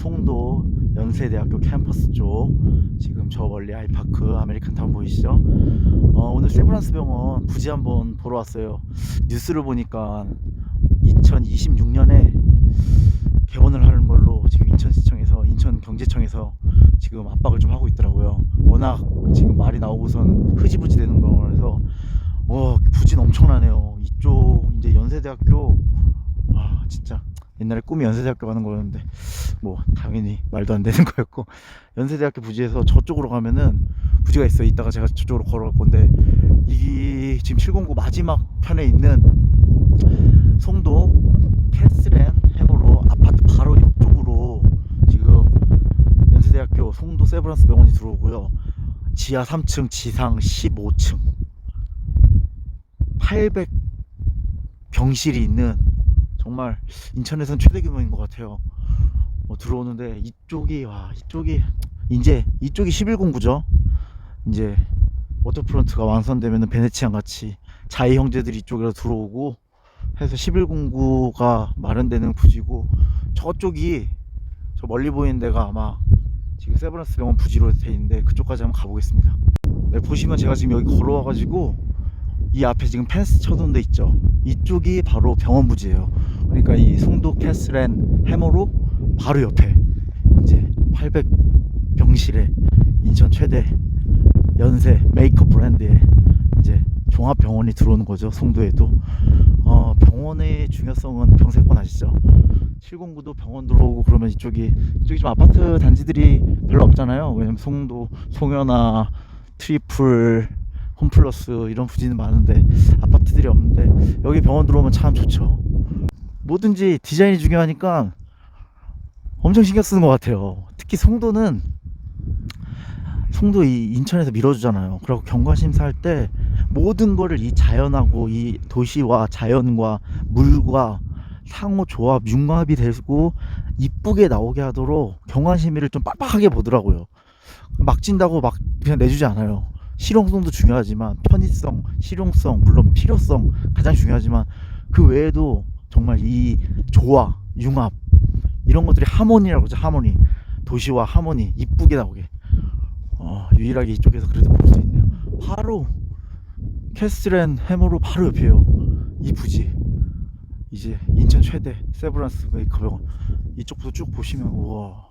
송도 연세대학교 캠퍼스 쪽 지금 저 멀리 아이파크 아메리칸 타운 보이시죠? 어, 오늘 세브란스 병원 부지 한번 보러 왔어요. 뉴스를 보니까 2026년에 개원을 하는 걸로 지금 인천시청에서 인천경제청에서 지금 압박을 좀 하고 있더라고요. 워낙 지금 말이 나오고선 흐지부지 되는 거라서 와 부진 엄청나네요. 이쪽 이제 연세대학교 와 진짜 옛날에 꿈이 연세대학교 가는 거였는데 뭐 당연히 말도 안 되는 거였고 연세대학교 부지에서 저쪽으로 가면은 부지가 있어요. 이따가 제가 저쪽으로 걸어갈 건데 이 지금 709 마지막 편에 있는 송도 캐스렌 해머로 아파트 바로 옆쪽으로 지금 연세대학교 송도 세브란스 병원이 들어오고요. 지하 3층, 지상 15층 800 병실이 있는 정말 인천에선 최대 규모인 것 같아요. 어, 들어오는데 이쪽이 와 이쪽이 이제 이쪽이 1109죠. 이제 워터프론트가 완성되면 베네치안 같이 자이 형제들이 이쪽으로 들어오고 해서 1109가 마련되는 부지고 저쪽이 저 멀리 보이는 데가 아마 지금 세브란스 병원 부지로 돼 있는데 그쪽까지 한번 가보겠습니다. 네, 보시면 제가 지금 여기 걸어와가지고 이 앞에 지금 펜스 쳐둔 데 있죠. 이쪽이 바로 병원 부지예요. 그러니까 이 송도 캐슬앤 해머로 바로 옆에 이제 800 병실에 인천 최대 연세 메이크업 브랜드의 이제 종합 병원이 들어오는 거죠. 송도에도 어, 병원의 중요성은 병세권 아시죠? 709도 병원 들어오고 그러면 이쪽이 이쪽이 좀 아파트 단지들이 별로 없잖아요. 왜냐면 송도, 송현아, 트리플, 홈플러스 이런 부지는 많은데 아파트들이 없는데 여기 병원 들어오면 참 좋죠. 뭐든지 디자인이 중요하니까 엄청 신경 쓰는 것 같아요. 특히 송도는 송도 이 인천에서 밀어주잖아요. 그리고 경과심 살때 모든 거를 이 자연하고 이 도시와 자연과 물과 상호 조합 융합이 되고 이쁘게 나오게 하도록 경관심의를 좀 빡빡하게 보더라고요. 막 진다고 막 그냥 내주지 않아요. 실용성도 중요하지만 편의성, 실용성, 물론 필요성 가장 중요하지만 그 외에도 정말 이 조화, 융합 이런 것들이 하모니라고 하죠. 하모니. 도시와 하모니 이쁘게 나오게. 어, 유일하게 이쪽에서 그래도 볼 수 있네요. 바로 캐스트랜 해머로 바로 옆이에요. 이 부지. 이제 인천 최대 세브란스 메이커 병원 이쪽부터 쭉 보시면 우와